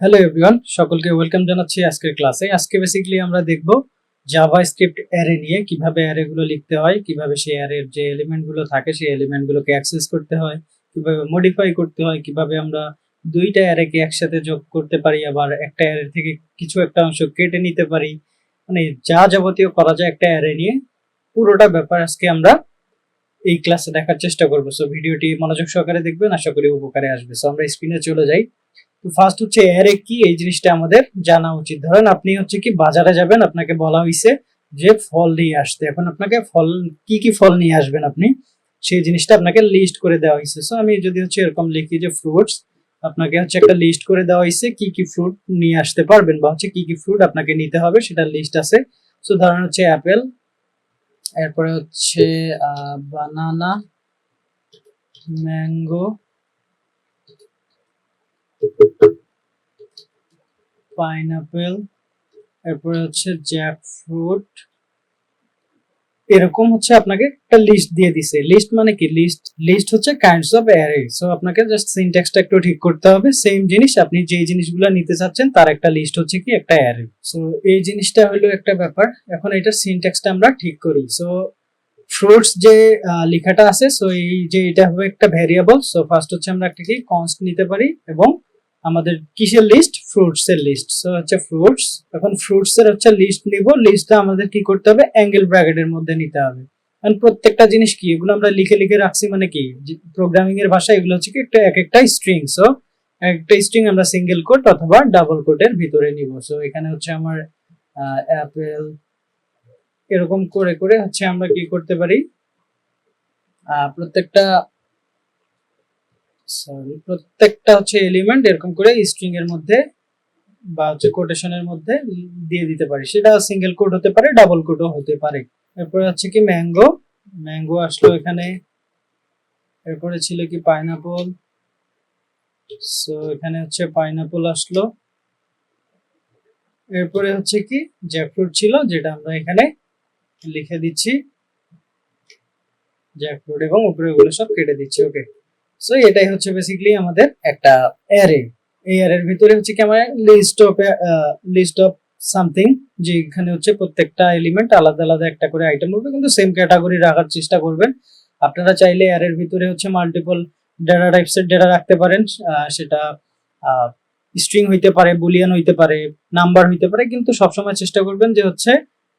Hello everyone সকলকে welcome জানাচ্ছি আজকের ক্লাসে আজকে বেসিক্যালি আমরা দেখব জাভা স্ক্রিপ্ট অ্যারে নিয়ে কীভাবে অ্যারে গুলো লিখতে হয়, কীভাবে সেই অ্যারের যে এলিমেন্টগুলো থাকে, সেই এলিমেন্ট গুলোকে অ্যাক্সেস করতে হয়, কীভাবে মডিফাই করতে হয়, কীভাবে আমরা দুইটা অ্যারেকে একসাথে যোগ করতে পারি, আবার একটা অ্যারে থেকে কিছু একটা অংশ কেটে নিতে পারি। মানে যা যাবতীয় করা যায় একটা অ্যারে নিয়ে পুরোটা ব্যাপার আজকে আমরা এই ক্লাসে দেখার চেষ্টা করব। সো ভিডিওটি মনোযোগ সহকারে দেখবেন, আশা করি উপকারে আসবে। সো আমরা স্ক্রিনে চলে যাই। ফার্স্ট হচ্ছে অ্যারে কি এই জিনিসটা আমাদের জানা উচিত। ধরেন আপনি হচ্ছে কি বাজারে যাবেন, আপনাকে বলা হয়েছে যে ফল নিয়ে আসতে। এখন আপনাকে ফল, কি কি ফল নিয়ে আসবেন আপনি? সেই জিনিসটা আপনাকে লিস্ট করে দেওয়া হয়েছে সো আমি যদি হচ্ছে এরকম লিখি যে ফ্রুটস আপনাকে হচ্ছে একটা লিস্ট করে দেওয়া হয়েছে কি কি ফ্রুট নিয়ে আসতে পারবেন বা হচ্ছে কি কি ফ্রুট আপনাকে নিতে হবে সেটা লিস্ট আছে। সো ধরেন হচ্ছে অ্যাপেল এরপরে হচ্ছে বানানা ম্যাঙ্গো পাইনাপেল, এরপরে হচ্ছে জ্যাক ফ্রুট এরকম হচ্ছে আপনাকে একটা লিস্ট দিয়ে দিছে। লিস্ট মানে কি? লিস্ট লিস্ট হচ্ছে কাইন্ডস অফ অ্যারে সো আপনাকে জাস্ট সিনট্যাক্সটা একটু ঠিক করতে হবে। সেম জিনিস, আপনি যে জিনিসগুলো নিতে চাচ্ছেন, তার একটা লিস্ট হচ্ছে কি? একটা অ্যারে সো এই জিনিসটা হলো একটা ব্যাপার। এখন এটা সিনট্যাক্সটা আমরা ঠিক করি। সো ফ্রুটস যে লেখাটা আছে সো এই যে এটা হবে একটা ভ্যারিয়েবল সো ফার্স্ট হচ্ছে আমরা একটা কি? কনস্ট নিতে পারি এবং আমাদের কিসের লিস্ট ফ্রুটস এর লিস্ট সো হচ্ছে ফ্রুটস এখন ফ্রুটস এর হচ্ছে লিস্ট নিব। লিস্টটা আমাদের কি করতে হবে? অ্যাঙ্গেল ব্র্যাকেটের মধ্যে নিতে হবে। কারণ প্রত্যেকটা জিনিস কি? এগুলো আমরা লিখে লিখে রাখছি মানে কি? প্রোগ্রামিং এর ভাষা এগুলো হচ্ছে কি একটা, এক একটা স্ট্রিং সো একটা স্ট্রিং আমরা সিঙ্গেল কোট অথবা ডাবল কোটের ভিতরে নিব। সো এখানে হচ্ছে আমার অ্যাপেল এরকম করে করে হচ্ছে আমরা কি করতে পারি? প্রত্যেকটা সরি প্রত্যেকটা হচ্ছে এলিমেন্ট এরকম করে স্ট্রিং এর মধ্যে বা হচ্ছে কোটেশনের মধ্যে দিয়ে দিতে পারি। সেটা সিঙ্গেল কোড হতে পারে ডাবল কোডও হতে পারে। এরপরে হচ্ছে কি ম্যাঙ্গো ম্যাঙ্গো আসলো এখানে। এরপরে ছিল কি পাইনাপল সো এখানে হচ্ছে পাইনাপল আসলো। এরপরে হচ্ছে কি জ্যাকফ্রুট ছিল, যেটা আমরা এখানে লিখে দিচ্ছি। জ্যাকফ্রুট এবং উপরে ওগুলো সব কেটে দিচ্ছি ওকে সো এটাই হচ্ছে বেসিক্যালি আমাদের একটা অ্যারে এই অ্যারের ভিতরে হচ্ছে কি আমার list of list of something যেখানে হচ্ছে প্রত্যেকটা এলিমেন্ট আলাদা আলাদা একটা করে আইটেম হবে কিন্তু সেম ক্যাটাগরি রাখার চেষ্টা করবেন। আপনারা চাইলে অ্যারের ভিতরে হচ্ছে মাল্টিপল ডেটা টাইপসের ডেটা রাখতে পারেন সেটা স্ট্রিং হইতে পারে বুলিয়ান হইতে পারে নাম্বার হইতে পারে, কিন্তু সবসময় চেষ্টা করবেন যে হচ্ছে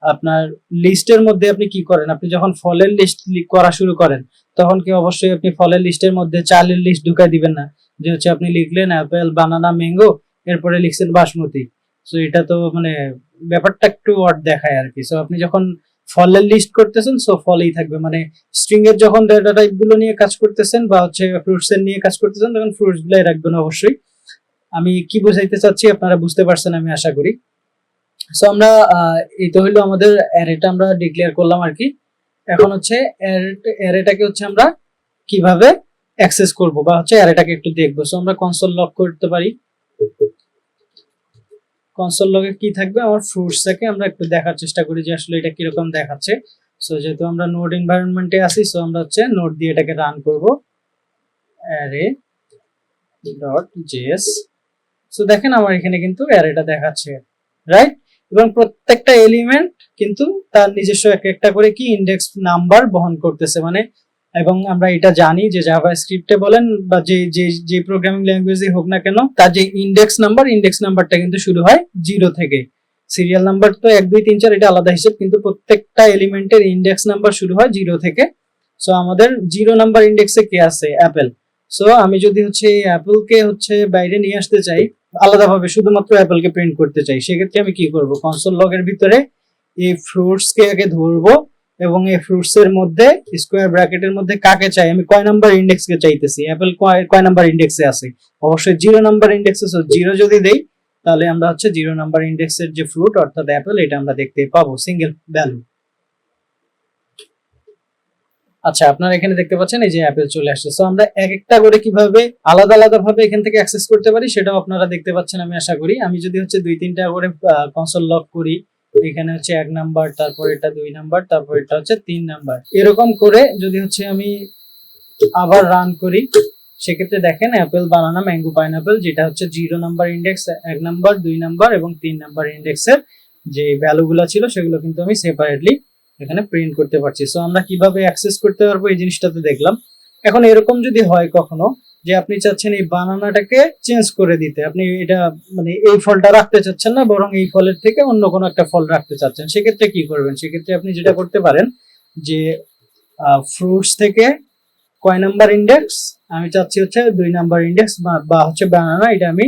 আপনার লিস্টের মধ্যে আপনি কি করেন? আপনি যখন ফলের লিস্ট করা শুরু করেন, তখন কি অবশ্যই আপনি ফলের লিস্টের মধ্যে চালের লিস্ট ঢুকাই দিবেন না? যে হচ্ছে আপনি লিখলেন অ্যাপেল বানানা ম্যাঙ্গো এরপরে লিখছেন বাসমতি। সো এটা তো মানে ব্যাপারটা একটু অড দেখায় আর কি। সো আপনি যখন ফলের লিস্ট করতেছেন সো ফলেই থাকবে। মানে স্ট্রিং এর যখন ডেটা টাইপগুলো নিয়ে কাজ করতেছেন বা হচ্ছে ফ্রুটস এর নিয়ে কাজ করতেছেন, তখন ফ্রুটস গুলাই রাখবেন অবশ্যই। আমি কি বোঝাইতে চাচ্ছি আপনারা বুঝতে পারছেন আমি আশা করি। সো আমরা তো হইল আমাদের অ্যারেটা আমরা ডিক্লেয়ার করলাম আর কি। এখন হচ্ছে অ্যারেটাকে হচ্ছে আমরা কীভাবে অ্যাক্সেস করব বা হচ্ছে অ্যারেটাকে একটু দেখব। সো আমরা কনসোল লক করতে পারি। কনসোল লগে কি থাকবে? আমার ফ্রুটসটাকে আমরা একটু দেখার চেষ্টা করি যে আসলে এটা কীরকম দেখাচ্ছে। সো যেহেতু আমরা নোড এনভায়রনমেন্টে আছি সো আমরা হচ্ছে নোড দিয়ে এটাকে রান করব। অ্যারে ডট জেএস সো দেখেন আমার এখানে কিন্তু অ্যারেটা দেখাচ্ছে রাইট এবং প্রত্যেকটা এলিমেন্ট কিন্তু তার নিজস্ব এক একটা করে কি ইন্ডেক্স নাম্বার বহন করতেছে মানে এবং আমরা এটা জানি যে জাভা স্ক্রিপ্টে বলেন বা যে যে যে প্রোগ্রামিং ল্যাঙ্গুয়েজে হোক না কেন, তার যে ইন্ডেক্স নাম্বার ইন্ডেক্স নাম্বারটা কিন্তু শুরু হয় জিরো থেকে। সিরিয়াল নাম্বার তো এক, দুই, তিন, চার, এটা আলাদা হিসেব, কিন্তু প্রত্যেকটা এলিমেন্টের ইন্ডেক্স নাম্বার শুরু হয় জিরো থেকে। সো আমাদের জিরো নাম্বার ইন্ডেক্সে কে আছে? অ্যাপেল সো আমি যদি হচ্ছে অ্যাপেলকে হচ্ছে বাইরে নিয়ে আসতে চাই আলাদাভাবে শুধুমাত্র অ্যাপেলকে প্রিন্ট করতে চাই, সেক্ষেত্রে আমি কি করব? কনসোল লগের ভিতরে এই ফ্রুটস কে আগে ধরবো এবং এই ফ্রুটস এর মধ্যে স্কোয়ার ব্র্যাকেটের মধ্যে কাকে চাই? আমি কয় নাম্বার ইন্ডেক্স কে চাইতেছি? অ্যাপেল কয় কয় নাম্বার ইন্ডেক্সে আছে? অবশ্যই জিরো নাম্বার ইন্ডেক্সে জিরো যদি দেই, তাহলে আমরা হচ্ছে জিরো নাম্বার ইন্ডেক্সের যে ফ্রুট অর্থাৎ অ্যাপেল এটা আমরা দেখতে পাবো সিঙ্গেল ভ্যালু আচ্ছা আপনারা এখানে দেখতে পাচ্ছেন, এই যে অ্যাপেল চলে আসছে। সো আমরা এক একটা করে কীভাবে আলাদা আলাদা ভাবে এখান থেকে অ্যাক্সেস করতে পারি, সেটাও আপনারা দেখতে পাচ্ছেন, আমি আশা করি। আমি যদি হচ্ছে দুই তিনটা করে কনসোল লক করি, এখানে হচ্ছে এক নাম্বার তারপর এটা দুই নাম্বার তারপর এটা হচ্ছে তিন নাম্বার এরকম করে যদি হচ্ছে আমি আবার রান করি, সেক্ষেত্রে দেখেন অ্যাপেল বানানা ম্যাঙ্গো পাইনাপেল যেটা হচ্ছে জিরো নাম্বার ইন্ডেক্স এক নাম্বার দুই নাম্বার এবং তিন নাম্বার ইন্ডেক্সের যে ভ্যালুগুলো ছিল, সেগুলো কিন্তু আমি সেপারেটলি এখানে প্রিন্ট করতে পারছি। সো আমরা কীভাবে অ্যাক্সেস করতে পারব এই জিনিসটা তো দেখলাম। এখন এরকম যদি হয় কখনো যে আপনি চাচ্ছেন এই বানানাটাকে চেঞ্জ করে দিতে আপনি এটা মানে এই ফলটা রাখতে চাচ্ছেন না বরং এই ফলের থেকে অন্য কোনো একটা ফল রাখতে চাচ্ছেন সেক্ষেত্রে কি করবেন? সেক্ষেত্রে আপনি যেটা করতে পারেন যে ফ্রুটস থেকে কয় নাম্বার ইন্ডেক্স আমি চাচ্ছি হচ্ছে দুই নাম্বার ইন্ডেক্স বা হচ্ছে বানানা এটা আমি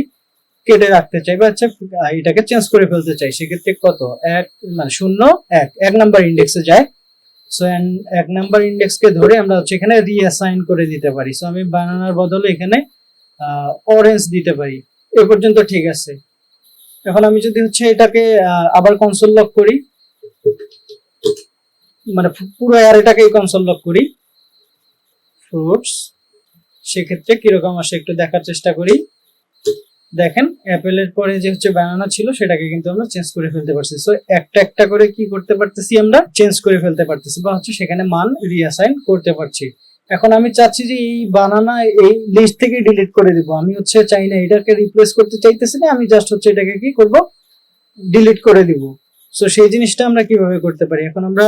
কেটে রাখতে চাই বা এটাকে চেঞ্জ করে ফেলতে চাই, সেক্ষেত্রে কত? এক মানে শূন্য, এক। এক নাম্বার ইন্ডেক্সে যায়। সো এক নাম্বার ইন্ডেক্সকে ধরে আমরা হচ্ছে এখানে রিঅ্যাসাইন করে দিতে পারি। সো আমি বানানার বদলে এখানে অরেঞ্জ দিতে পারি। এ পর্যন্ত ঠিক আছে। এখন আমি যদি হচ্ছে এটাকে আবার কনসোল লক করি মানে পুরো অ্যারেটাকেই কনসোল লক করি ফ্রুটস সেক্ষেত্রে কীরকম আসে একটু দেখার চেষ্টা করি। দেখেন, অ্যাপেলের পরে যে হচ্ছে বানানা ছিল, সেটাকে কিন্তু আমরা চেঞ্জ করে ফেলতে পারছি। সো একটা একটা করে কি করতে পারতেছি আমরা? চেঞ্জ করে ফেলতে পারতেছি বা হচ্ছে সেখানে মান রিঅ্যাসাইন করতে পারছি। এখন আমি চাচ্ছি যে এই বানানা এই লিস্ট থেকে ডিলিট করে দিব। আমি হচ্ছে চাই না এটাকে রিপ্লেস করতে চাইতেছি না, আমি জাস্ট হচ্ছে এটাকে কি করব? ডিলিট করে দিব। সো সেই জিনিসটা আমরা কীভাবে করতে পারি? এখন আমরা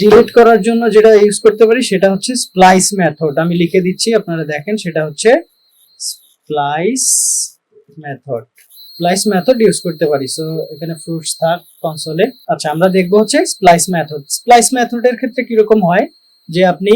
ডিলিট করার জন্য যেটা ইউজ করতে পারি, সেটা হচ্ছে স্প্লাইস মেথড আমি লিখে দিচ্ছি, আপনারা দেখেন, সেটা হচ্ছে splice method splice method use করতে পারি। সো এখানে ফ্রুটস থাক কনসোলে আচ্ছা আমরা দেখব হচ্ছে স্প্লাইস মেথড স্প্লাইস মেথডের ক্ষেত্রে কীরকম হয়? যে আপনি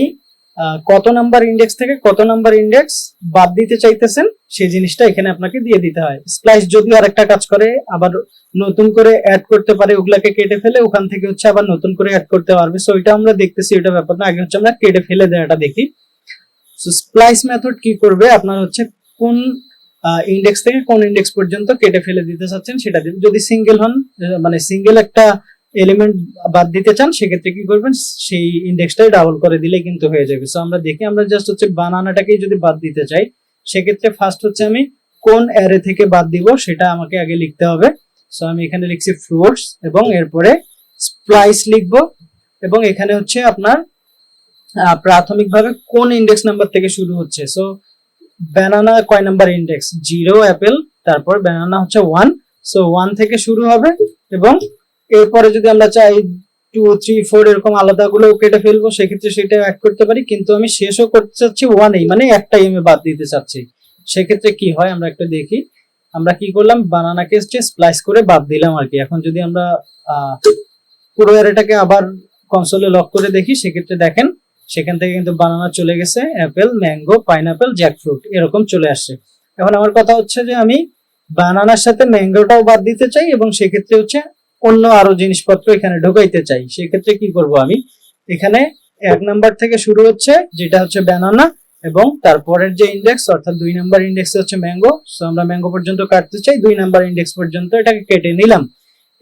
কত নাম্বার ইন্ডেক্স থেকে কত নাম্বার ইন্ডেক্স বাদ দিতে চাইতেছেন, সেই জিনিসটা এখানে আপনাকে দিয়ে দিতে হয়। স্প্লাইস যদি আরেকটা কাজ করে, আবার নতুন করে অ্যাড করতে পারে, ওগুলাকে কেটে ফেলে, ওখান থেকে হচ্ছে আবার নতুন করে অ্যাড করতে পারবে। সো এটা আমরা দেখতেছি, এটা ব্যাপার না। আগে হচ্ছে আমরা কেটে ফেলে দেওয়াটা দেখি। সো স্প্লাইস মেথড কি করবে? আপনার হচ্ছে কোন ইন্ডেক্স থেকে কোন ইন্ডেক্স পর্যন্ত কেটে ফেলে দিতে চাচ্ছেন সেটা দিন। যদি সিঙ্গেল হন মানে সিঙ্গেল একটা এলিমেন্ট বাদ দিতে চান, সেক্ষেত্রে কি করবেন? সেই ইন্ডেক্সটাই ডাবল করে দিলে কিন্তু হয়ে যাবে। সো আমরা দেখি, আমরা জাস্ট হচ্ছে বানানাটাকেই যদি বাদ দিতে চাই, সেক্ষেত্রে ফার্স্ট হচ্ছে আমি কোন অ্যারে থেকে বাদ দিব সেটা আমাকে আগে লিখতে হবে। সো আমি এখানে লিখছি ফ্রুটস এবং এরপরে স্প্লাইস লিখব এবং এখানে হচ্ছে আপনার প্রাথমিকভাবে কোন ইন্ডেক্স নাম্বার থেকে শুরু হচ্ছে। সো ব্যানানা কয় নাম্বার ইন্ডেক্স জিরো অ্যাপেল তারপর ব্যানানা হচ্ছে ওয়ান সো ওয়ান থেকে শুরু হবে এবং এরপরে যদি আমরা চাই টু থ্রি ফোর এরকম আলাদা গুলো কেটে ফেলব, সেক্ষেত্রে সেটা অ্যাড করতে পারি। কিন্তু আমি শেষও করতে চাচ্ছি ওয়ানেই মানে একটাই আমি বাদ দিতে চাচ্ছি। সেক্ষেত্রে কি হয়? আমরা একটু দেখি। আমরা কি করলাম? বানানাকে হচ্ছে স্প্লাইস করে বাদ দিলাম আর কি। এখন যদি আমরা পুরো এটাকে আবার কনসোলে লক করে দেখি, সেক্ষেত্রে দেখেন সেখান থেকে কিন্তু বানানা চলে গেছে অ্যাপেল ম্যাঙ্গো পাইনাপেল জ্যাকফ্রুট এরকম চলে আসছে। এখন আমার কথা হচ্ছে যে আমি বানানার সাথে ম্যাঙ্গোটাও বাদ দিতে চাই এবং সেক্ষেত্রে হচ্ছে অন্য আরও জিনিসপত্র এখানে ঢোকাইতে চাই। সেক্ষেত্রে কি করব আমি? এখানে এক নাম্বার থেকে শুরু হচ্ছে, যেটা হচ্ছে ব্যানানা এবং তারপরের যে ইন্ডেক্স অর্থাৎ দুই নাম্বার ইন্ডেক্স হচ্ছে ম্যাঙ্গো সো আমরা ম্যাঙ্গো পর্যন্ত কাটতে চাই, দুই নাম্বার ইন্ডেক্স পর্যন্ত এটাকে কেটে নিলাম।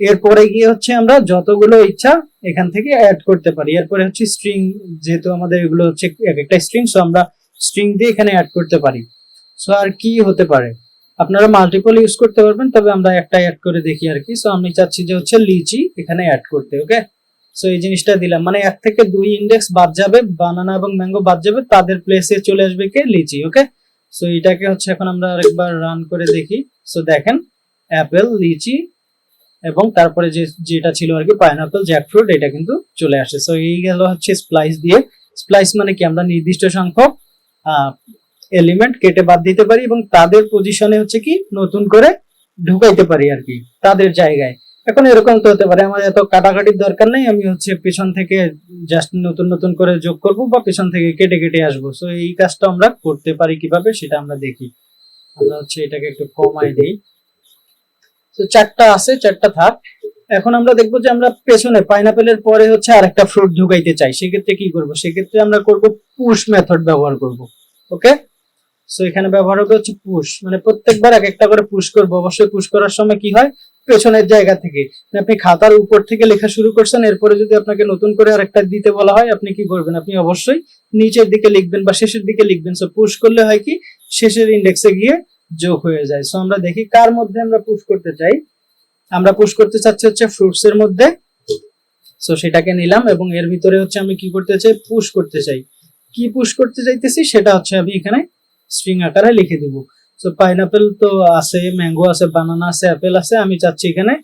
এরপরে গিয়ে হচ্ছে আমরা যতগুলো ইচ্ছা এখান থেকে অ্যাড করতে পারি। এরপরে হচ্ছে স্ট্রিং যেহেতু আমাদের এগুলো হচ্ছে এক একটা স্ট্রিং সো আমরা স্ট্রিং দিয়ে এখানে অ্যাড করতে পারি। সো আর কি হতে পারে? আপনারা মাল্টিপল ইউজ করতে পারবেন, তবে আমরা একটা অ্যাড করে দেখি আর কি। সো আমি চাচ্ছি যে হচ্ছে লিচি এখানে অ্যাড করতে ওকে সো এই জিনিসটা দিলাম। মানে এক থেকে দুই ইন্ডেক্স বাদ যাবে বানানা এবং ম্যাঙ্গো বাদ যাবে, তাদের প্লেসে চলে আসবে কে? লিচি ওকে সো এটাকে হচ্ছে এখন আমরা আরেকবার রান করে দেখি। সো দেখেন অ্যাপেল লিচি এবং তারপরে যে, যেটা ছিল আর কি পাইনাপেল জ্যাকফ্রুট এটা কিন্তু চলে আসে। সো এই গেল হচ্ছে স্প্লাইস দিয়ে। স্প্লাইস মানে কি? আমরা নির্দিষ্ট সংখ্যক এলিমেন্ট কেটে বাদ দিতে পারি এবং তাদের পজিশনে হচ্ছে কি? নতুন করে ঢুকাইতে পারি আর কি, তাদের জায়গায়। এখন এরকম তো হতে পারে। আমার এত কাটাকাটির দরকার নেই। আমি হচ্ছে পেছন থেকে জাস্ট নতুন নতুন করে যোগ করব বা পেছন থেকে কেটে কেটে আসব। সো এই কাজটা আমরা করতে পারি কীভাবে? সেটা আমরা দেখি। আমরা হচ্ছে এটাকে একটু কমাই দিই। তো চারটা আছে, চারটা থাক। এখন আমরা দেখব যে আমরা পেছনে পাইনাপেলের পরে হচ্ছে আরেকটা ফ্রুট ঢুকাইতে চাই। সেক্ষেত্রে কি করব? সেক্ষেত্রে আমরা করব পুশ মেথড ব্যবহার করব। ওকে সো এখানে ব্যবহার হবে হচ্ছে পুশ মানে প্রত্যেকবার এক একটা করে পুশ করব। অবশ্যই পুশ করার সময় কি হয়? পেছনের জায়গা থেকে। মানে আপনি খাতার উপর থেকে লেখা শুরু করছেন, এরপরে যদি আপনাকে নতুন করে আরেকটা দিতে বলা হয়, আপনি কি করবেন? আপনি অবশ্যই নিচের দিকে লিখবেন বা শেষের দিকে লিখবেন। সো পুশ করলে হয় কি? শেষের ইন্ডেক্সে গিয়ে যোগ হয়ে যায়। সো আমরা দেখি কার মধ্যে আমরা পুশ করতে চাই। আমরা পুশ করতে চাচ্ছি হচ্ছে ফ্রুটস এর মধ্যে। সো সেটাকে নিলাম এবং এর ভিতরে হচ্ছে আমি কি করতে চাই? পুশ করতে চাই। কি পুশ করতে চাইতেছি? সেটা হচ্ছে আমি এখানে স্ট্রিং আকারে লিখে দিব। সো পাইনাপেল তো আছে ম্যাঙ্গো আছে বানানা আছে অ্যাপেল আছে, আমি চাচ্ছি এখানে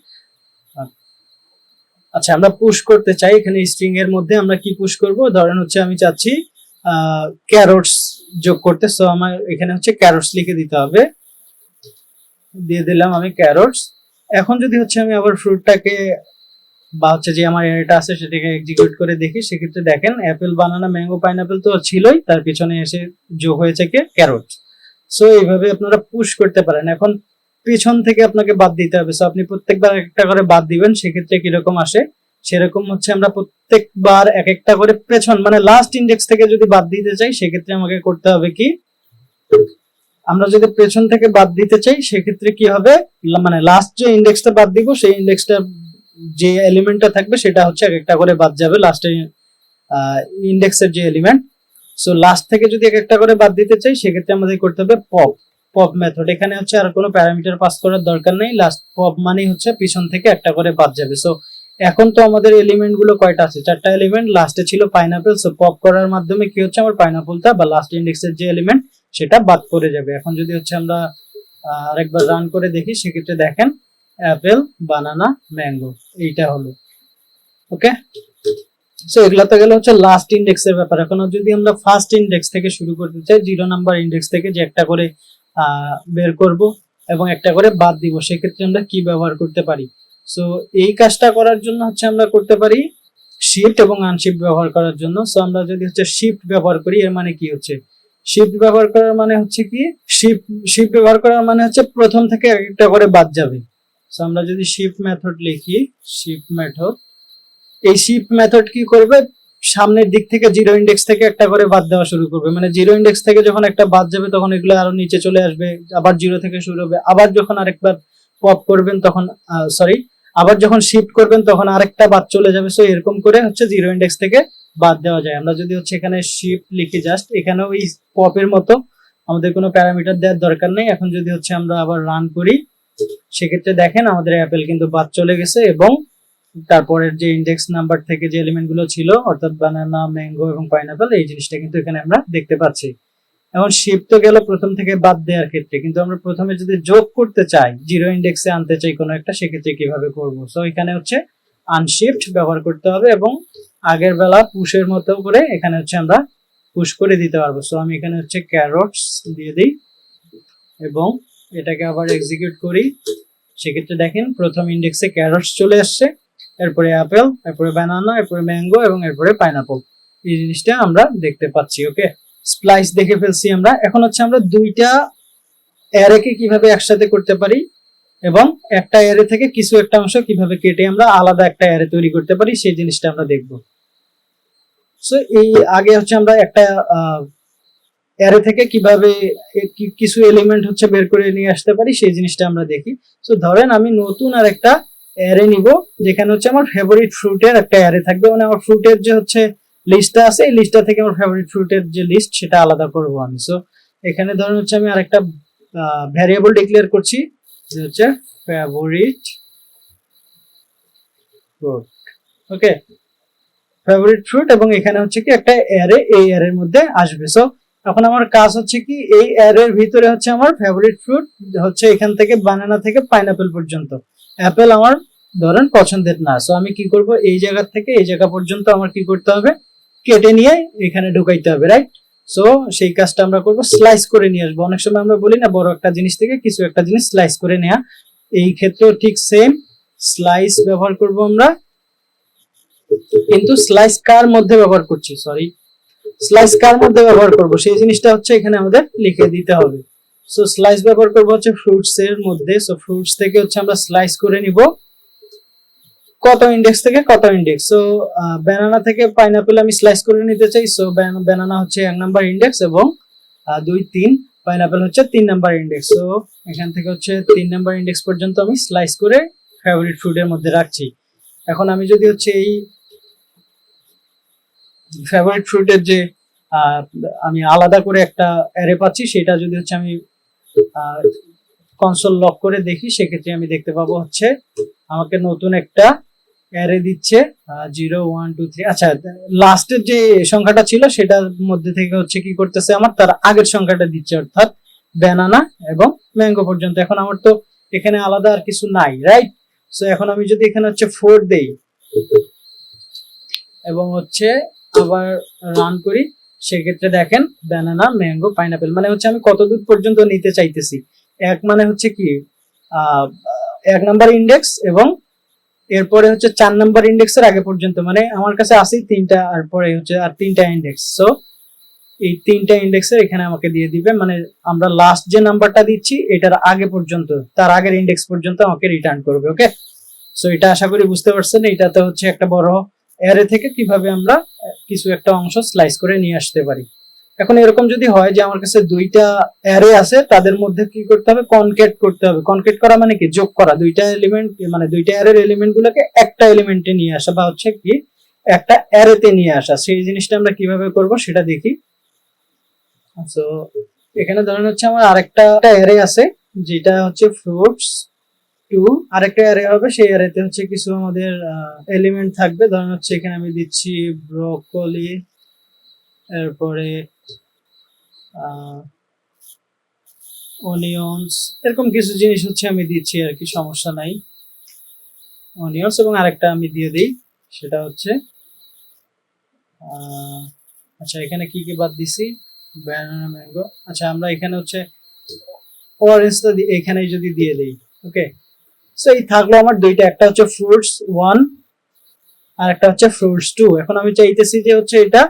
আচ্ছা আমরা পুশ করতে চাই এখানে স্ট্রিং এর মধ্যে। আমরা কি পুশ করব? ধরেন হচ্ছে আমি চাচ্ছি ক্যারটস যোগ করতে সো আমার এখানে হচ্ছে ক্যারোটস লিখে দিতে হবে। দিয়ে দিলাম আমি ক্যারোটস এখন যদি হচ্ছে আমি আবার ফ্রুটটাকে বা হচ্ছে যে আমার এটা আছে সেটাকে এক্সিকিউট করে দেখি, সেক্ষেত্রে দেখেন অ্যাপেল বানানা ম্যাঙ্গো পাইনাপেল তো ছিলই, তার পিছনে এসে যোগ হয়েছে কে? ক্যারোট সো এইভাবে আপনারা পুশ করতে পারেন। এখন পিছন থেকে আপনাকে বাদ দিতে হবে। সো আপনি প্রত্যেকবার একটা করে বাদ দিবেন, সেক্ষেত্রে কীরকম আসে? সেরকম হচ্ছে আমরা প্রত্যেকবার এক একটা করে পেছন মানে লাস্ট ইন্ডেক্স থেকে যদি বাদ দিতে চাই, সেক্ষেত্রে আমাকে করতে হবে কি? আমরা যদি পেছন থেকে বাদ দিতে চাই, সেক্ষেত্রে কি হবে? মানে লাস্ট যে ইন্ডেক্সটা বাদ দিব, সেই ইন্ডেক্সটা যে এলিমেন্টটা থাকবে, সেটা হচ্ছে এক একটা করে বাদ যাবে লাস্টে ইন্ডেক্সের যে এলিমেন্ট সো লাস্ট থেকে যদি এক একটা করে বাদ দিতে চাই, সেক্ষেত্রে আমাদের করতে হবে পপ পপ মেথড এখানে হচ্ছে আর কোনো প্যারামিটার পাস করার দরকার নেই। লাস্ট পপ মানেই হচ্ছে পিছন থেকে একটা করে বাদ যাবে। সো এখন তো আমাদের এলিমেন্টগুলো কয়টা আছে? চারটা এলিমেন্ট লাস্টে ছিল পাইনাপেল সো পপ করার মাধ্যমে কি হচ্ছে আমার পাইনাপেলটা বা লাস্ট ইন্ডেক্সের যে এলিমেন্ট সেটা বাদ পড়ে যাবে। এখন যদি হচ্ছে আমরা আরেকবার রান করে দেখি, সেক্ষেত্রে দেখেন অ্যাপেল বানানা ম্যাঙ্গো এইটা হলো। ওকে সো এগুলো তো গেলে হচ্ছে লাস্ট ইন্ডেক্সের ব্যাপার। এখন যদি আমরা ফার্স্ট ইন্ডেক্স থেকে শুরু করতে চাই জিরো নাম্বার ইন্ডেক্স থেকে যে একটা করে বের করব এবং একটা করে বাদ দিব, সেক্ষেত্রে আমরা কি ব্যবহার করতে পারি? সো এই কাজটা করার জন্য হচ্ছে আমরা করতে পারি শিফট এবং আনশিফট ব্যবহার করার জন্য। সো আমরা যদি হচ্ছে শিফট ব্যবহার করি, এর মানে কি হচ্ছে? শিফট ব্যবহার করার মানে হচ্ছে কি? শিফট শিফট ব্যবহার করার মানে হচ্ছে প্রথম থেকে একটা করে বাদ যাবে। সো আমরা যদি শিফট মেথড লিখি শিফট মেথড এই শিফট মেথড কি করবে? সামনের দিক থেকে জিরো ইন্ডেক্স থেকে একটা করে বাদ দেওয়া শুরু করবে। মানে জিরো ইন্ডেক্স থেকে যখন একটা বাদ যাবে, তখন এগুলো আরও নিচে চলে আসবে, আবার জিরো থেকে শুরু হবে। আবার যখন আরেকবার পপ করবেন, তখন সরি আবার যখন শিফট করবেন তখন আরেকটা বাদ চলে যাবে। সো এরকম করে হচ্ছে জিরো ইন্ডেক্স থেকে বাদ দেওয়া যায়। আমরা যদি হচ্ছে এখানে শিফট লিখি জাস্ট এখানেও এই পপের মতো আমাদের কোনো প্যারামিটার দেওয়ার দরকার নেই। এখন যদি হচ্ছে আমরা আবার রান করি, সেক্ষেত্রে দেখেন আমাদের অ্যাপেল কিন্তু বাদ চলে গেছে এবং তারপরের যে ইন্ডেক্স নাম্বার থেকে যে এলিমেন্টগুলো ছিল, অর্থাৎ বানানা ম্যাঙ্গো এবং পাইনাপেল এই জিনিসটা কিন্তু এখানে আমরা দেখতে পাচ্ছি। এখন শিফট তো গেল প্রথম থেকে বাদ দেওয়ার ক্ষেত্রে। কিন্তু আমরা প্রথমে যদি যোগ করতে চাই জিরো ইন্ডেক্সে আনতে চাই কোনো একটা, সেক্ষেত্রে কীভাবে করব? সো এখানে হচ্ছে আনশিফট ব্যবহার করতে হবে এবং আগের বেলা পুশের মতো করে এখানে হচ্ছে আমরা পুশ করে দিতে পারব। সো আমি এখানে হচ্ছে ক্যারটস দিয়ে দিই এবং এটাকে আবার এক্সিকিউট করি। সেক্ষেত্রে দেখেন, প্রথম ইন্ডেক্সে ক্যারটস চলে আসছে, এরপরে অ্যাপেল এরপরে ব্যানানা এরপরে ম্যাঙ্গো এবং এরপরে পাইনাপল এই জিনিসটা আমরা দেখতে পাচ্ছি ওকে স্প্লাইস দেখে ফেলছি আমরা। এখন হচ্ছে আমরা দুইটা অ্যারেকে কীভাবে একসাথে করতে পারি এবং একটা অ্যারে থেকে কিছু একটা অংশ কীভাবে কেটে আমরা আলাদা একটা অ্যারে তৈরি করতে পারি, সেই জিনিসটা আমরা দেখব। সো এই আগে হচ্ছে আমরা একটা অ্যারে থেকে কীভাবে কিছু এলিমেন্ট হচ্ছে বের করে নিয়ে আসতে পারি, সেই জিনিসটা আমরা দেখি। সো ধরেন আমি নতুন আর একটা অ্যারে নিব, যেখানে হচ্ছে আমার ফেভারিট ফ্রুটের একটা অ্যারে থাকবে। মানে আমার ফ্রুটের যে হচ্ছে লিস্টটা আছে, এই লিস্টটা থেকে আমার ফেভারিট ফ্রুটের যে লিস্ট সেটা আলাদা করব আমি সো এখানে ধরুন হচ্ছে আমি আরেকটা ভ্যারিয়েবল ডিক্লেয়ার করছি, যে হচ্ছে favourite fruit okay favourite fruit এবং এখানে হচ্ছে কি একটা অ্যারে এই অ্যারের মধ্যে আসবে. সো এখন আমার কাজ হচ্ছে কি, এই অ্যারের ভিতরে হচ্ছে আমার ফেভারিট ফ্রুট হচ্ছে এখান থেকে বানানা থেকে পাইনাপেল পর্যন্ত। অ্যাপেল আমার ধরেন পছন্দের না। সো আমি কি করব? এই জায়গা থেকে এই জায়গা পর্যন্ত আমার কি করতে হবে? কেটে নিয়ে এখানে ঢুকাইতে হবে রাইট সো সেই কাজটা আমরা করব স্লাইস করে নিয়ে আসব। অনেক সময় আমরা বলি না, বড় একটা জিনিস থেকে কিছু একটা জিনিস স্লাইস করে নেওয়া এই ক্ষেত্রেও ঠিক সেম স্লাইস ব্যবহার করব আমরা। কিন্তু স্লাইস কার মধ্যে ব্যবহার করছি? সরি স্লাইস কার মধ্যে ব্যবহার করব? সেই জিনিসটা হচ্ছে এখানে আমাদের লিখে দিতে হবে। সো স্লাইস ব্যবহার করব হচ্ছে ফ্রুটস এর মধ্যে। সো ফ্রুটস থেকে হচ্ছে আমরা স্লাইস করে নিব। কত ইন্ডেক্স থেকে কত ইন্ডেক্স সো ব্যানানা থেকে পাইনাপেল আমি স্লাইস করে নিতে চাই। সো ব্যানানা হচ্ছে এক নাম্বার ইন্ডেক্স এবং দুই, তিন পাইনাপেল হচ্ছে তিন নাম্বার ইন্ডেক্স সো এখান থেকে হচ্ছে তিন নাম্বার ইন্ডেক্স পর্যন্ত আমি স্লাইস করে ফেভারিট ফুডের মধ্যে রাখছি। এখন আমি যদি হচ্ছে এই ফেভারিট ফ্রুটের যে আমি আলাদা করে একটা অ্যারে পাচ্ছি, সেটা যদি হচ্ছে আমি কনসোল লক করে দেখি, সেক্ষেত্রে আমি দেখতে পাবো হচ্ছে আমাকে নতুন একটা অ্যারে দিচ্ছে জিরো ওয়ান টু থ্রি আচ্ছা লাস্টের যে সংখ্যাটা ছিল সেটার মধ্যে থেকে হচ্ছে কি করতেছে আমার? তার আগের সংখ্যাটা দিচ্ছে, অর্থাৎ ব্যানানা এবং ম্যাঙ্গো পর্যন্ত। এখন আমার তো এখানে আলাদা আর কিছু নাই রাইট সো এখন আমি যদি এখানে হচ্ছে ফোর দেই এবং হচ্ছে আবার রান করি, সেক্ষেত্রে দেখেন ব্যানানা ম্যাঙ্গো পাইনাপেল মানে হচ্ছে আমি কত দূর পর্যন্ত নিতে চাইতেছি? এক মানে হচ্ছে কি এক নাম্বার ইন্ডেক্স এবং এরপরে হচ্ছে চার নাম্বার ইন্ডেক্সের আগে পর্যন্ত মানে আমার কাছে আছেই তিনটা, আর পরে হচ্ছে আর তিনটা ইন্ডেক্স সো এই তিনটা ইন্ডেক্সের এখানে আমাকে দিয়ে দিবে মানে আমরা লাস্ট যে নাম্বারটা দিচ্ছি, এটার আগে পর্যন্ত, তার আগের ইন্ডেক্স পর্যন্ত আমাকে রিটার্ন করবে ওকে সো এটা আশা করি বুঝতে পারছেন, এটাতে হচ্ছে একটা বড় অ্যারে থেকে কীভাবে আমরা কিছু একটা অংশ স্লাইস করে নিয়ে আসতে পারি। এখন এরকম যদি হয় যে আমার কাছে দুইটা অ্যারে আছে, তাদের মধ্যে কি করতে হবে? কনকেট করতে হবে। কনকেট করা মানে কি? যোগ করা। দুইটা এলিমেন্ট মানে দুইটা অ্যারের এলিমেন্ট গুলোকে একটা এলিমেন্টে নিয়ে আসা বা হচ্ছে কি, একটা অ্যারেতে নিয়ে আসা। সেই জিনিসটা আমরা কীভাবে করব সেটা দেখি। সো এখানে ধরেন হচ্ছে আমার আরেকটা অ্যারে আছে, যেটা হচ্ছে ফ্রুটস টু আরেকটা অ্যারে হবে, সেই অ্যারেতে হচ্ছে কিছু আমাদের এলিমেন্ট থাকবে। ধরেন হচ্ছে এখানে আমি দিচ্ছি ব্রোকলি এরপরে অনিয়ন্স এরকম কিছু জিনিস হচ্ছে আমি দিচ্ছি আর কি, সমস্যা নাই। অনিয়ন্স এবং আরেকটা আমি দিয়ে দিই, সেটা হচ্ছে আচ্ছা এখানে কি কি বাদ দিছি? ব্যানানা ম্যাঙ্গো আচ্ছা আমরা এখানে হচ্ছে অরেঞ্জটা এখানে যদি দিয়ে দিই ওকে সো এই থাকল আমার দুইটা, একটা হচ্ছে ফ্রুটস ওয়ান আর একটা হচ্ছে ফ্রুটস টু এখন আমি চাইতেছি যে হচ্ছে এটা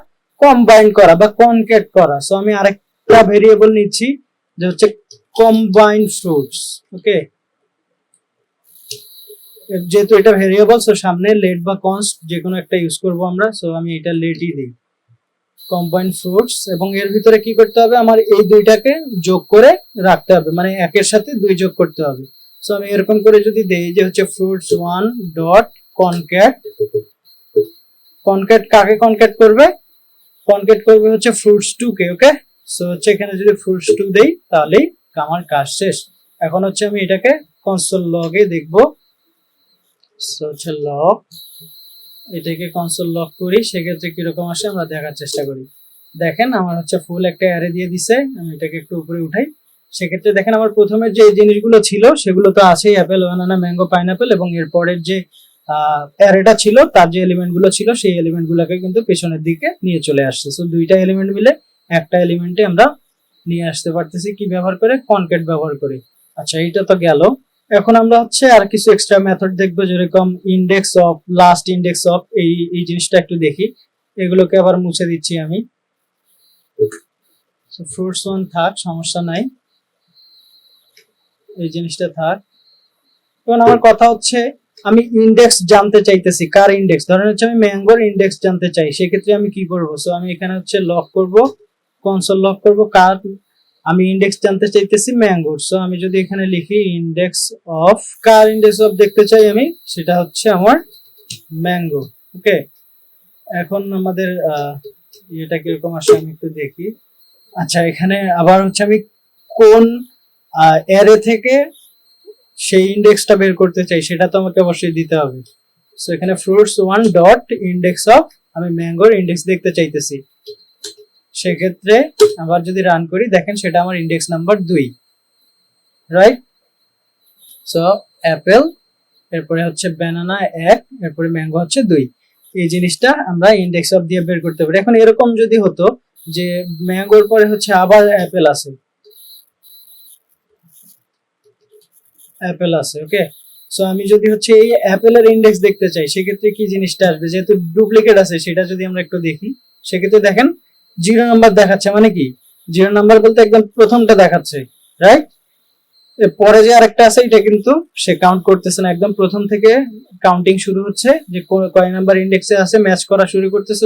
কম্বাইন করা বা কনকেট করা। সো আমি আরেকটা ভেরিয়েবল নিচ্ছি, যে হচ্ছে কম্বাইন ফ্রুটস ওকে যেহেতু এটা ভেরিয়েবল সো সামনে লেট বা কনস্ট যে কোনো একটা ইউজ করব আমরা সো আমি এটা লেটই দিই। কম্বাইন ফ্রুটস এবং এর ভিতরে কি করতে হবে? আমার এই দুইটাকে যোগ করে রাখতে হবে মানে একের সাথে দুই যোগ করতে হবে। সো আমি এরকম করে যদি দেই, যে হচ্ছে fruits one dot concat concat কাকে কনক্যাট করবে? কনক্যাট করবে হচ্ছে ফ্রুটস টু কে ওকে সো হচ্ছে এখানে যদি ফ্রুটস টু দেই তাহলেই আমার কাজ শেষ। এখন হচ্ছে আমি এটাকে কনসোল লগে দেখব। সো হচ্ছে লগ এটাকে কনসোল লক করি, সেক্ষেত্রে কীরকম আসে আমরা দেখার চেষ্টা করি। দেখেন, আমার হচ্ছে ফুল একটা অ্যারে দিয়ে দিছে, আমি এটাকে একটু উপরে উঠাই। সেক্ষেত্রে দেখেন, আমার প্রথমে যে জিনিসগুলো ছিল, সেগুলো তো আছেই অ্যাপেল বানানা ম্যাঙ্গো পাইনাপেল এবং এরপরের যে অ্যারেটা ছিল, তার যে এলিমেন্টগুলো ছিল, সেই এলিমেন্ট গুলোকে কিন্তু পেছনের দিকে নিয়ে চলে আসছে। সো দুইটা এলিমেন্ট মিলে একটা এলিমেন্টে আমরা নিয়ে আসতে পারতেছি কি ব্যবহার করে? কনকেট ব্যবহার করে। আচ্ছা এইটা তো গেল। এখন আমরা হচ্ছে আর কিছু এক্সট্রা মেথড দেখব, যেরকম index of last index of এই এই জিনিসটা একটু দেখি। এগুলোকে আবার মুছে দিচ্ছি আমি। ফ্রুটস ওয়ান থাক, সমস্যা নাই। এই জিনিসটা থাক। এখন আমার কথা হচ্ছে আমি ইন্ডেক্স জানতে চাইতেছি, কার ইন্ডেক্স ধরেন হচ্ছে আমি ম্যাঙ্গোর ইন্ডেক্স জানতে চাই, সেক্ষেত্রে আমি কি করব? সো আমি এখানে হচ্ছে লক করব কনসোল লক করব, কার? আমি ইন্ডেক্স জানতে চাইতেছি ম্যাঙ্গোর সো আমি যদি এখানে লিখি ইন্ডেক্স অফ কার ইন্ডেক্স অফ দেখতে চাই আমি? সেটা হচ্ছে আমার ম্যাঙ্গো ওকে এখন আমাদের ইয়েটা কীরকম আসে আমি একটু দেখি। আচ্ছা এখানে আবার হচ্ছে আমি কোন অ্যারে থেকে সেই ইন্ডেক্সটা বের করতে চাই, সেটা তো আমাকে অবশ্যই দিতে হবে। সো এখানে fruits one dot index of আমি ম্যাঙ্গোর ইন্ডেক্স দেখতে চাইতেছি। সেক্ষেত্রে আবার যদি রান করি, দেখেন সেটা আমার ইন্ডেক্স নাম্বার দুই। রাইট সো অ্যাপেল এরপরে হচ্ছে ব্যানানা এক, এরপরে ম্যাঙ্গো হচ্ছে দুই। এই জিনিসটা আমরা ইন্ডেক্স অফ দিয়ে বের করতে পারি। এখন এরকম যদি হতো যে ম্যাঙ্গোর পরে হচ্ছে আবার অ্যাপেল আছে অ্যাপেল আছে ওকে সো আমি যদি হচ্ছে এই অ্যাপেলের ইন্ডেক্স দেখতে চাই, সেক্ষেত্রে কি জিনিসটা আসবে? যেহেতু ডুপ্লিকেট আছে, সেটা যদি আমরা একটু দেখি, সেক্ষেত্রে দেখেন জিরো নাম্বার দেখাচ্ছে মানে কি? জিরো নাম্বার বলতে একদম প্রথমটা দেখাচ্ছে রাইট পরে যে আরেকটা আছে, এটা কিন্তু সে কাউন্ট করতেছে না, একদম প্রথম থেকে কাউন্টিং শুরু হচ্ছে, যে কয় নাম্বার ইন্ডেক্সে আছে ম্যাচ করা শুরু করতেছে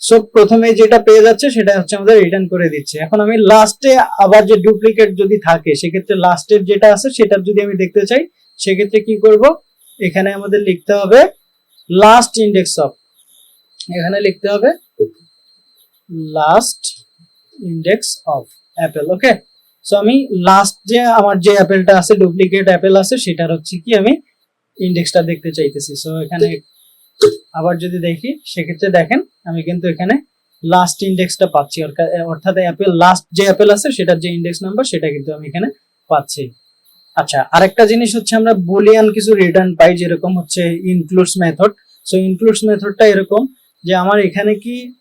সব প্রথমে যেটা পেয়ে যাচ্ছে সেটা হচ্ছে আমাদের রিটার্ন করে দিচ্ছে। এখন আমি লাস্টে আবার যে ডুপ্লিকেট যদি থাকে, সেক্ষেত্রে লাস্টের যেটা আছে সেটা যদি আমি দেখতে চাই, সেক্ষেত্রে কি করব? এখানে আমাদের লিখতে হবে লাস্ট ইন্ডেক্স অফ এখানে লিখতে হবে last index of apple okay so আমি লাস্ট যে আমার যে অ্যাপেলটা আছে ডুপ্লিকেট অ্যাপেল আছে, সেটার হচ্ছে কি আমি ইন্ডেক্সটা দেখতে চাইতেছি। সো এখানে আবার যদি দেখি, সেক্ষেত্রে দেখেন, আমি কিন্তু এখানে লাস্ট ইন্ডেক্সটা পাচ্ছি। অর্থা- অর্থাৎ অ্যাপেল লাস্ট যে অ্যাপেল আছে, সেটার যে ইন্ডেক্স নাম্বার সেটা কিন্তু আমি এখানে পাচ্ছি। আচ্ছা আরেকটা জিনিস হচ্ছে আমরা বুলিয়ান কিছু রিটার্ন পাই, যেরকম হচ্ছে ইনক্লুডস মেথড সো ইনক্লুডস মেথডটা এরকম যে আমার এখানে কি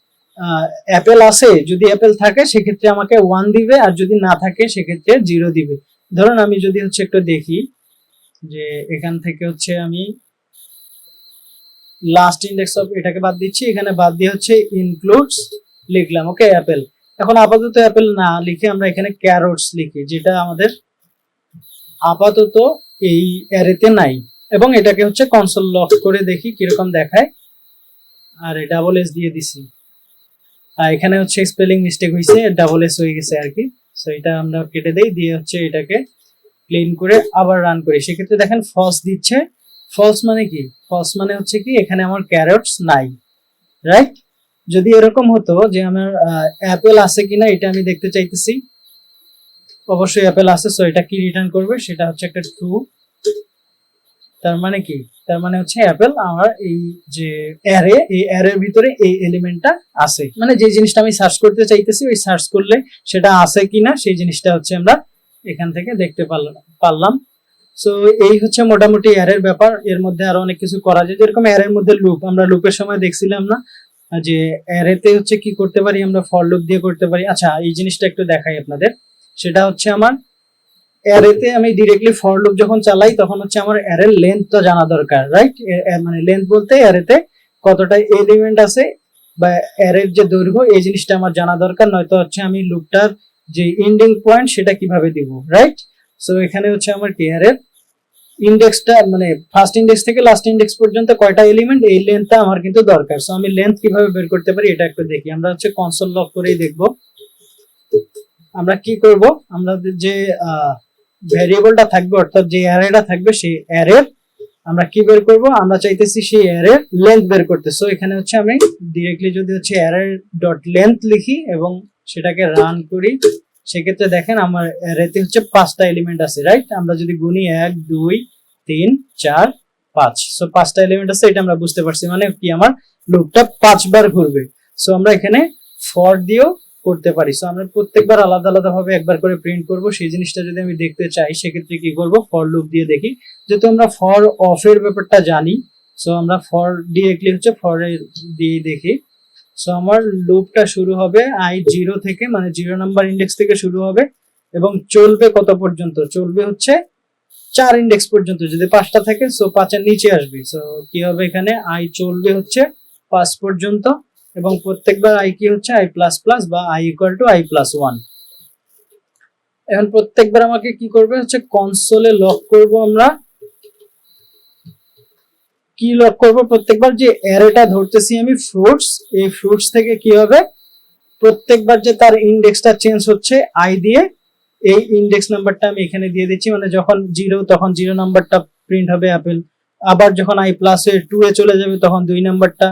অ্যাপেল আছে, যদি অ্যাপেল থাকে, সেক্ষেত্রে আমাকে ওয়ান দিবে, আর যদি না থাকে, সেক্ষেত্রে জিরো দিবে। ধরুন আমি যদি হচ্ছে একটু দেখি যে এখান থেকে হচ্ছে আমি লাস্ট ইন্ডেক্স অফ এটাকে বাদ দিচ্ছি, এখানে বাদ দিয়ে হচ্ছে ইনক্লুডস লিখলাম ওকে অ্যাপেল এখন আপাতত অ্যাপেল না লিখে আমরা এখানে ক্যারোটস লিখি, যেটা আমাদের আপাতত এই অ্যারেতে নাই। এবং এটাকে হচ্ছে কনসোল লক করে দেখি কীরকম দেখায়। আর ডাবল এস দিয়ে দিছি। আর এখানে হচ্ছে স্পেলিং মিস্টেক হয়েছে ডাবল এস হয়ে গেছে আর কি। সো এটা আমরা কেটে দেই, দিয়ে হচ্ছে এটাকে ক্লিন করে আবার রান করি। সেক্ষেত্রে দেখেন ফলস দিচ্ছে। ফলস মানে কি? ফলস মানে হচ্ছে কি, এখানে আমার ক্যারটস নাই রাইট যদি এরকম হতো যে আমার অ্যাপেল আছে কিনা, এটা আমি দেখতে চাইতেছি। অবশ্যই অ্যাপেল আছে সো এটা কি রিটার্ন করবে? সেটা হচ্ছে একটা ট্রু তার মানে কি? তার মানে হচ্ছে অ্যাপেল আমার এই যে অ্যারে এই অ্যারের ভিতরে এই এলিমেন্টটা আছে। মানে যে জিনিসটা আমি সার্চ করতে চাইতেছি, ওই সার্চ করলে সেটা আছে কিনা, সেই জিনিসটা হচ্ছে আমরা এখান থেকে দেখতে পারলাম পারলাম। সো এই হচ্ছে মোটামুটি অ্যারের ব্যাপার। এর মধ্যে আরও অনেক কিছু করা যায়। যেরকম অ্যারের মধ্যে লুপ আমরা লুপের সময় দেখছিলাম না যে অ্যারেতে হচ্ছে কি করতে পারি, আমরা ফর লুপ দিয়ে করতে পারি। আচ্ছা এই জিনিসটা একটু দেখাই আপনাদের। সেটা হচ্ছে আমার অ্যারেতে আমি ডিরেক্টলি ফর লুপ যখন চালাই, তখন হচ্ছে আমার অ্যারের লেন্থটা জানা দরকার রাইট মানে লেন্থ বলতে অ্যারেতে কতটা এলিমেন্ট আছে বা অ্যারের যে দৈর্ঘ্য, এই জিনিসটা আমার জানা দরকার। নয়তো হচ্ছে আমি লুপটার যে এন্ডিং পয়েন্ট সেটা কীভাবে দিব রাইট সো এখানে হচ্ছে আমার অ্যারের ইন্ডেক্সটা মানে ফার্স্ট ইন্ডেক্স থেকে লাস্ট ইন্ডেক্স পর্যন্ত কয়টা এলিমেন্ট এই লেন্থটা আমার কিন্তু দরকার। সো আমি লেন্থ কীভাবে বের করতে পারি এটা একটু দেখি। আমরা হচ্ছে কনসোল লক করেই দেখব। আমরা কি করব? আমাদের যে ভ্যারিয়েবলটা থাকবে, অর্থাৎ যে অ্যারেটা থাকবে, সেই অ্যারের আমরা কি বের করব? আমরা চাইতেছি সেই অ্যারের লেন্থ বের করতে। সো এখানে হচ্ছে আমি ডিরেক্টলি যদি হচ্ছে অ্যারে ডট লেন্থ লিখি এবং সেটাকে রান করি সেক্ষেত্রে দেখেন আমার অ্যারেতে হচ্ছে পাঁচটা এলিমেন্ট আছে রাইট আমরা যদি গুনি এক, দুই, তিন, চার, পাঁচ। সো পাঁচটা এলিমেন্ট আছে, এটা আমরা বুঝতে পারছি মানে কি আমার লুপটা পাঁচবার ঘুরবে। সো আমরা এখানে ফর দিয়েও করতে পারি। সো আমরা প্রত্যেকবার আলাদা আলাদা ভাবে একবার করে প্রিন্ট করব। সেই জিনিসটা যদি আমি দেখতে চাই, সেক্ষেত্রে কি করব? ফর লুপ দিয়ে দেখি। যেহেতু আমরা ফর অফ এর ব্যাপারটা জানি সো আমরা ফর ডিরেক্টলি হচ্ছে ফর দিয়ে দেখি। সো আমার লুপটা শুরু হবে আই জিরো থেকে মানে জিরো নাম্বার ইন্ডেক্স থেকে শুরু হবে এবং চলবে কত পর্যন্ত? চলবে হচ্ছে চার ইন্ডেক্স পর্যন্ত, যদি পাঁচটা থাকে সো পাঁচের নিচে আসবে। সো কি হবে এখানে? আই চলবে হচ্ছে পাঁচ পর্যন্ত এবং প্রত্যেকবার আই কি হচ্ছে? আই প্লাস প্লাস বা I equal to I plus one এখন প্রত্যেকবার আমাকে কি করবে? হচ্ছে কনসোলে লক করব আমরা। কি লক করব? প্রত্যেকবার যে অ্যারেটা ধরতেছি আমি ফ্রুটস এই ফ্রুটস থেকে কি হবে? প্রত্যেকবার যে তার ইন্ডেক্সটা চেঞ্জ হচ্ছে আই দিয়ে এই ইন্ডেক্স নাম্বারটা আমি এখানে দিয়ে দিচ্ছি। মানে যখন জিরো তখন জিরো নাম্বারটা প্রিন্ট হবে অ্যাপেল আবার যখন আই প্লাস এ টু এ চলে যাবে, তখন দুই নাম্বারটা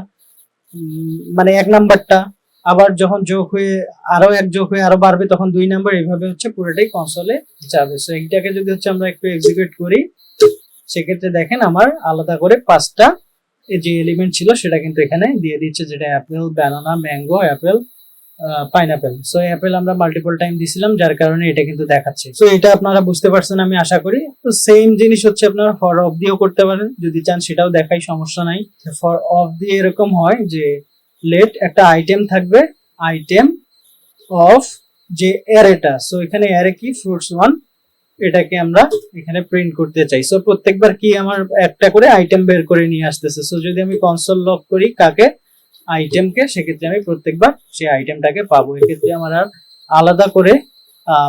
মানে এক নাম্বারটা আবার যখন যোগ হয়ে, আরও এক যোগ হয়ে আরও বাড়বে, তখন দুই নাম্বার এইভাবে হচ্ছে পুরোটাই কনসোলে যাবে। সো এইটাকে যদি হচ্ছে আমরা একটু এক্সিকিউট করি সেক্ষেত্রে দেখেন আমার আলাদা করে পাঁচটা যে এলিমেন্ট ছিল সেটা কিন্তু এখানে দিয়ে দিচ্ছে, যেটা apple banana mango apple pineapple so apple আমরা মাল্টিপল টাইম দিছিলাম, যার কারণে এটা কিন্তু দেখাচ্ছে। সো এটা আপনারা বুঝতে পারছেন আমি আশা করি। তো সেম জিনিস হচ্ছে আপনারা ফর অফ দিয়েও করতে পারেন। যদি চান সেটাও দেখাই, সমস্যা নাই। ফর অফ দিয়ে এরকম হয় যে লেট একটা আইটেম থাকবে আইটেম অফ যে অ্যারেটা সো এখানে অ্যারে কি? ফ্রুটস ওয়ান এটাকে আমরা এখানে প্রিন্ট করতে চাই। সো প্রত্যেকবার কি আমার একটা করে আইটেম বের করে নিয়ে আসতেছে? সো যদি আমি কনসোল লক করি কাকে? আইটেমকে সেক্ষেত্রে আমি প্রত্যেকবার সেই আইটেমটাকে পাবো। এক্ষেত্রে আমার আর আলাদা করে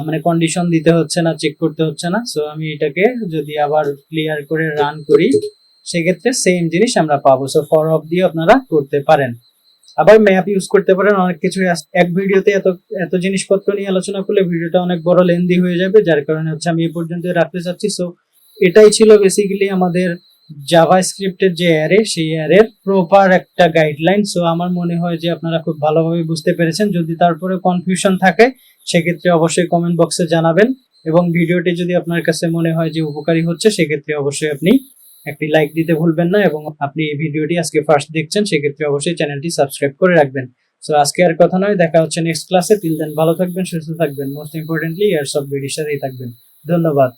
মানে কন্ডিশন দিতে হচ্ছে না চেক করতে হচ্ছে না। সো আমি এটাকে যদি আবার ক্লিয়ার করে রান করি, সেক্ষেত্রে সেম জিনিস আমরা পাবো। সো ফর অফ দিয়ে আপনারা করতে পারেন। আবার ম্যাপ ইউজ করতে পারেন, অনেক কিছু এক ভিডিওতে এত এত জিনিসপত্র নিয়ে আলোচনা করলে ভিডিওটা অনেক বড় লেন্দি হয়ে যাবে, যার কারণে হচ্ছে আমি এ পর্যন্ত রাখতে চাচ্ছি। সো এটাই ছিল বেসিক্যালি আমাদের জাভা স্ক্রিপ্টের যে অ্যারে সেই অ্যারের প্রপার একটা গাইডলাইন সো আমার মনে হয় যে আপনারা খুব ভালোভাবে বুঝতে পেরেছেন। যদি তারপরে কনফিউশন থাকে, সেক্ষেত্রে অবশ্যই কমেন্ট বক্সে জানাবেন। এবং ভিডিওটি যদি আপনার কাছে মনে হয় যে উপকারী হচ্ছে, সেক্ষেত্রে অবশ্যই আপনি একটি লাইক দিতে ভুলবেন না এবং আপনি এই ভিডিওটি আজকে ফার্স্ট দেখছেন, সেক্ষেত্রে অবশ্যই চ্যানেলটি সাবস্ক্রাইব করে রাখবেন। সো আজকে আর কথা নয়, দেখা হচ্ছে নেক্সট ক্লাসে তিল দেন ভালো থাকবেন, সুস্থ থাকবেন। মোস্ট ইম্পর্টেন্টলি এয়ার সব ভিডিওর সাথেই থাকবেন। ধন্যবাদ।